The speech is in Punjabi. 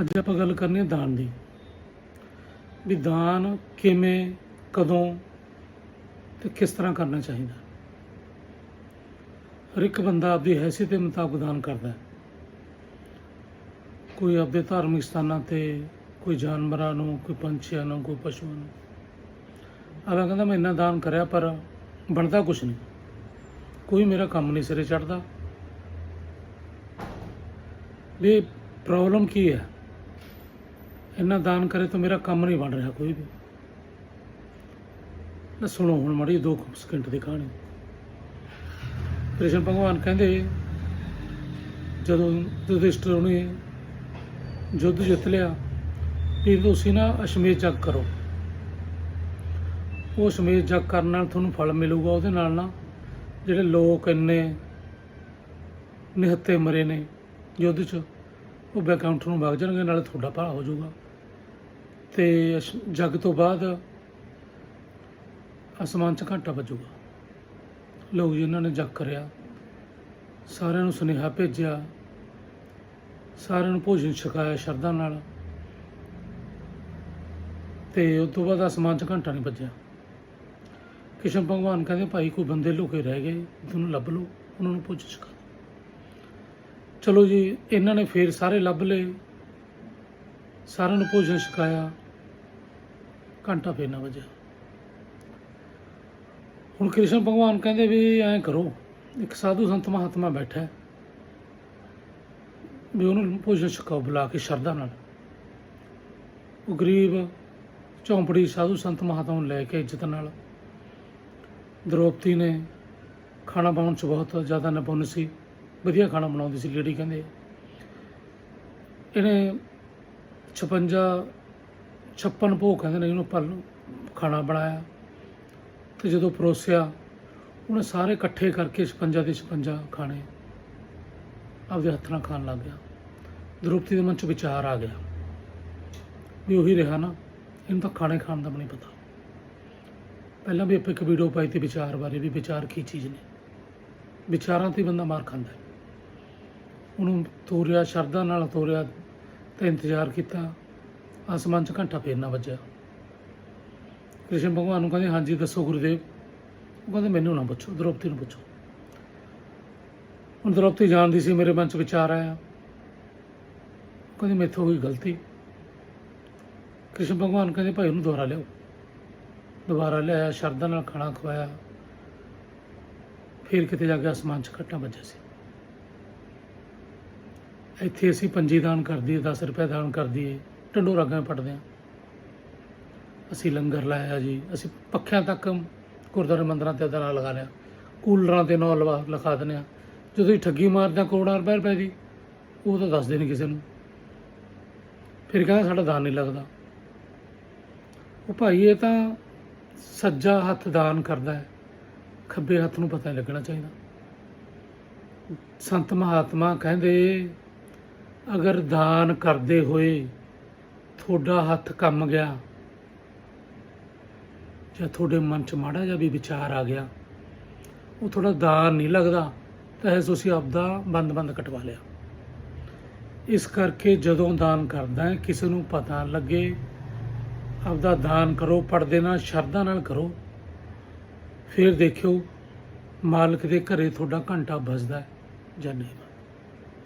ਅੱਜ ਆਪਾਂ ਗੱਲ ਕਰਨੀ ਹੈ ਦਾਨ ਦੀ। ਵੀ ਦਾਨ ਕਿਵੇਂ, ਕਦੋਂ ਤੇ ਕਿਸ ਤਰ੍ਹਾਂ ਕਰਨਾ ਚਾਹੀਦਾ। ਹਰ ਇੱਕ ਬੰਦਾ ਆਪਦੀ ਹੈਸੀਅਤ ਦੇ ਮੁਤਾਬਕ ਦਾਨ ਕਰਦਾ ਹੈ। ਕੋਈ ਆਪਦੇ ਧਾਰਮਿਕ ਸਥਾਨਾਂ ਤੇ, ਕੋਈ ਜਾਨਵਰਾਂ ਨੂੰ, ਕੋਈ ਪੰਛੀਆਂ ਨੂੰ, ਕੋਈ ਪਸ਼ੂਆਂ ਨੂੰ। ਅਗਲਾ ਕਹਿੰਦਾ, ਮੈਂ ਇੰਨਾ ਦਾਨ ਕਰਿਆ, ਪਰ ਬਣਦਾ ਕੁਛ ਨਹੀਂ। ਕੋਈ ਮੇਰਾ ਕੰਮ ਨਹੀਂ ਸਿਰੇ ਚੜਦਾ ਵੀ ਪ੍ਰੋਬਲਮ ਕੀ ਹੈ? ਇੰਨਾ ਦਾਨ ਕਰੇ ਤਾਂ ਮੇਰਾ ਕੰਮ ਨਹੀਂ ਬਣ ਰਿਹਾ ਕੋਈ ਵੀ। ਨਾ ਸੁਣੋ ਹੁਣ ਮੜੀ 2 ਸਕਿੰਟ ਦੀ ਕਹਾਣੀ। ਕ੍ਰਿਸ਼ਨ ਭਗਵਾਨ ਕਹਿੰਦੇ, ਜਦੋਂ ਯੁਧਿਸ਼ਠਰ ਨੇ ਯੁੱਧ ਜਿੱਤ ਲਿਆ, ਫਿਰ ਤੁਸੀਂ ਨਾ ਅਸ਼ਮੇਧ ਜਗ ਕਰੋ। ਉਹ ਅਸ਼ਮੇਧ ਜਗ ਕਰਨ ਨਾਲ ਤੁਹਾਨੂੰ ਫਲ ਮਿਲੂਗਾ, ਉਹਦੇ ਨਾਲ ਨਾ ਜਿਹੜੇ ਲੋਕ ਇੰਨੇ ਨਿਹੱਤੇ ਮਰੇ ਨੇ ਯੁੱਧ 'ਚ, ਉਹ ਬੈਕਾਊਂਟ ਨੂੰ ਵਗ ਜਾਣਗੇ, ਨਾਲੇ ਤੁਹਾਡਾ ਭਲਾ ਹੋ ਜਾਊਗਾ। ਤੇ ਅਸ਼- ਜੱਗ ਤੋਂ ਬਾਅਦ ਅਸਮਾਨ 'ਚ ਘੰਟਾ ਵੱਜੂਗਾ। ਲੋਕ ਜਿਨ੍ਹਾਂ ਨੇ ਜੱਗ ਕਰਿਆ, ਸਾਰਿਆਂ ਨੂੰ ਸੁਨੇਹਾ ਭੇਜਿਆ, ਸਾਰਿਆਂ ਨੂੰ ਭੋਜਨ ਛਕਾਇਆ ਸ਼ਰਧਾ ਨਾਲ। ਤੇ ਉਸ ਤੋਂ ਬਾਅਦ ਅਸਮਾਨ 'ਚ ਘੰਟਾ ਨਹੀਂ ਵੱਜਿਆ। ਕ੍ਰਿਸ਼ਨ ਭਗਵਾਨ ਕਹਿੰਦੇ, ਭਾਈ, ਕੋਈ ਬੰਦੇ ਲੁਕੇ ਰਹਿ ਗਏ ਤੁਹਾਨੂੰ ਲੱਭ ਲਓ, ਉਹਨਾਂ ਨੂੰ ਭੋਜਨ ਛਕਾ ਚਲੋ ਜੀ, ਇਹਨਾਂ ਨੇ ਫੇਰ ਸਾਰੇ ਲੱਭ ਲਏ, ਸਾਰਿਆਂ ਨੂੰ ਭੋਜਨ ਛਕਾਇਆ। ਘੰਟਾ ਫੇਰ ਨਾ ਵੱਜਿਆ ਹੁਣ ਕ੍ਰਿਸ਼ਨ ਭਗਵਾਨ ਕਹਿੰਦੇ ਵੀ ਐਂ ਕਰੋ, ਇੱਕ ਸਾਧੂ ਸੰਤ ਮਹਾਤਮਾ ਬੈਠਾ ਵੀ ਉਹਨੂੰ ਭੋਜਨ ਛਕਾਓ ਬੁਲਾ ਕੇ ਸ਼ਰਧਾ ਨਾਲ। ਉਹ ਗਰੀਬ, ਝੌਂਪੜੀ ਸਾਧੂ ਸੰਤ ਮਹਾਤਮਾ ਨੂੰ ਲੈ ਕੇ ਇੱਜ਼ਤ ਨਾਲ ਦ੍ਰੋਪਦੀ ਨੇ ਖਾਣਾ ਬਣਾਉਣ 'ਚ ਬਹੁਤ ਜ਼ਿਆਦਾ ਨਿਪੁੰਨ ਸੀ, ਵਧੀਆ ਖਾਣਾ ਬਣਾਉਂਦੀ ਸੀ, ਲੇਡੀ ਕਹਿੰਦੇ ਇਹਨੇ 56 56 ਭੋਗ ਕਹਿੰਦੇ ਨੇ ਜਿਹਨੂੰ ਪਰ ਖਾਣਾ ਬਣਾਇਆ। ਤੇ ਜਦੋਂ ਪਰੋਸਿਆ, ਉਹਨੇ ਸਾਰੇ ਇਕੱਠੇ ਕਰਕੇ 56 ਦੇ 56 ਖਾਣੇ। ਆਪਦੇ ਹੱਥ ਨਾਲ ਖਾਣ ਲੱਗ ਗਿਆ। ਦ੍ਰੋਪਦੀ ਦੇ ਮਨ 'ਚ ਵਿਚਾਰ ਆ ਗਿਆ ਵੀ ਉਹੀ ਰਿਹਾ ਨਾ, ਇਹਨੂੰ ਤਾਂ ਖਾਣੇ ਖਾਣ ਦਾ ਵੀ ਨਹੀਂ ਪਤਾ। ਪਹਿਲਾਂ ਵੀ ਆਪਾਂ ਇੱਕ ਵੀਡੀਓ ਪਾਈ ਤੇ ਵਿਚਾਰ ਬਾਰੇ ਵੀ ਵਿਚਾਰ ਕੀ ਚੀਜ਼ ਨੇ। ਵਿਚਾਰਾਂ ਤੇ ਬੰਦਾ ਮਾਰ ਖਾਂਦਾ। ਉਹਨੂੰ ਤੋਰਿਆ, ਸ਼ਰਧਾ ਨਾਲ ਤੋਰਿਆ ਤੇ ਇੰਤਜ਼ਾਰ ਕੀਤਾ। ਆਸਮਾਨ 'ਚ ਘੰਟਾ ਫੇਰ ਨਾ ਵੱਜਿਆ। ਕ੍ਰਿਸ਼ਨ ਭਗਵਾਨ ਨੂੰ ਕਹਿੰਦੇ, ਹਾਂਜੀ, ਦੱਸੋ ਗੁਰਦੇਵ। ਉਹ ਕਹਿੰਦੇ, ਮੈਨੂੰ ਨਾ ਪੁੱਛੋ, ਦ੍ਰੋਪਦੀ ਨੂੰ ਪੁੱਛੋ। ਹੁਣ ਦ੍ਰੋਪਦੀ ਜਾਣਦੀ ਸੀ, ਮੇਰੇ ਮਨ 'ਚ ਵਿਚਾਰ ਆਇਆ। ਉਹ ਕਹਿੰਦੀ, ਮੈਥੋਂ ਹੋਈ ਗਲਤੀ। ਕ੍ਰਿਸ਼ਨ ਭਗਵਾਨ ਕਹਿੰਦੇ, ਭਾਈ, ਉਹਨੂੰ ਦੁਬਾਰਾ ਲਿਆਓ। ਦੁਬਾਰਾ ਲਿਆਇਆ, ਸ਼ਰਧਾ ਨਾਲ ਖਾਣਾ ਖਵਾਇਆ। ਫਿਰ ਕਿਤੇ ਜਾ ਕੇ ਅਸਮਾਨ 'ਚ ਘਟਨਾ ਵੱਜਿਆ ਸੀ। ਇੱਥੇ ਅਸੀਂ ਪੰਜੀ ਦਾਨ ਕਰ ਦਈਏ 10 ਰੁਪਏ ਦਾਨ ਕਰ ਦਈਏ। ਢੰਡੋਰਾ ਗਾਂ ਪਟਦੇ ਹਾਂ ਅਸੀਂ ਲੰਗਰ ਲਾਇਆ ਜੀ। ਅਸੀਂ ਪੱਖਿਆਂ ਤੱਕ ਗੁਰਦੁਆਰੇ ਮੰਦਰਾਂ ਤੇ ਨਾਂ ਲਗਾ ਲਿਆ। ਕੂਲਰਾਂ ਤੇ ਨੌ ਲਵਾ ਲਿਖਾ ਦਿੰਦੇ ਆ ਜਦੋਂ ਅਸੀਂ ਠੱਗੀ ਮਾਰਦੇ ਹਾਂ, ਕਰੋੜਾਂ ਰੁਪਏ ਰੁਪਏ ਦੀ, ਉਹ ਤਾਂ ਦੱਸਦੇ ਨਹੀਂ ਕਿਸੇ ਨੂੰ। ਫਿਰ ਕਹਿੰਦਾ ਸਾਡਾ ਦਾਨ ਨਹੀਂ ਲੱਗਦਾ। ਉਹ ਭਾਈ, ਇਹ ਤਾਂ ਸੱਜਾ ਹੱਥ ਦਾਨ ਕਰਦਾ ਹੈ। ਖੱਬੇ ਹੱਥ ਨੂੰ ਪਤਾ ਨਹੀਂ ਲੱਗਣਾ ਚਾਹੀਦਾ। ਸੰਤ ਮਹਾਤਮਾ ਕਹਿੰਦੇ, ਅਗਰ ਦਾਨ ਕਰਦੇ ਹੋਏ ਤੁਹਾਡਾ ਹੱਥ ਕੰਮ ਗਿਆ ਜਾਂ ਤੁਹਾਡੇ ਮਨ 'ਚ ਮਾੜਾ ਜਿਹਾ ਵੀ ਵਿਚਾਰ ਆ ਗਿਆ, ਉਹ ਤੁਹਾਡਾ ਦਾਨ ਨਹੀਂ ਲੱਗਦਾ, ਤਾਂ ਇਸ ਤੁਸੀਂ ਆਪਦਾ ਬੰਦ-ਬੰਦ ਕਟਵਾ ਲਿਆ। ਇਸ ਕਰਕੇ ਜਦੋਂ ਦਾਨ ਕਰਦਾ ਹੈ, ਕਿਸੇ ਨੂੰ ਪਤਾ ਲੱਗੇ, ਆਪਦਾ ਦਾਨ ਕਰੋ, ਪਰਦੇ ਨਾਲ, ਸ਼ਰਧਾ ਨਾਲ ਕਰੋ, ਫਿਰ ਦੇਖਿਓ ਮਾਲਕ ਦੇ ਘਰੇ ਤੁਹਾਡਾ ਘੰਟਾ ਵੱਜਦਾ ਜਾਂ ਨਹੀਂ।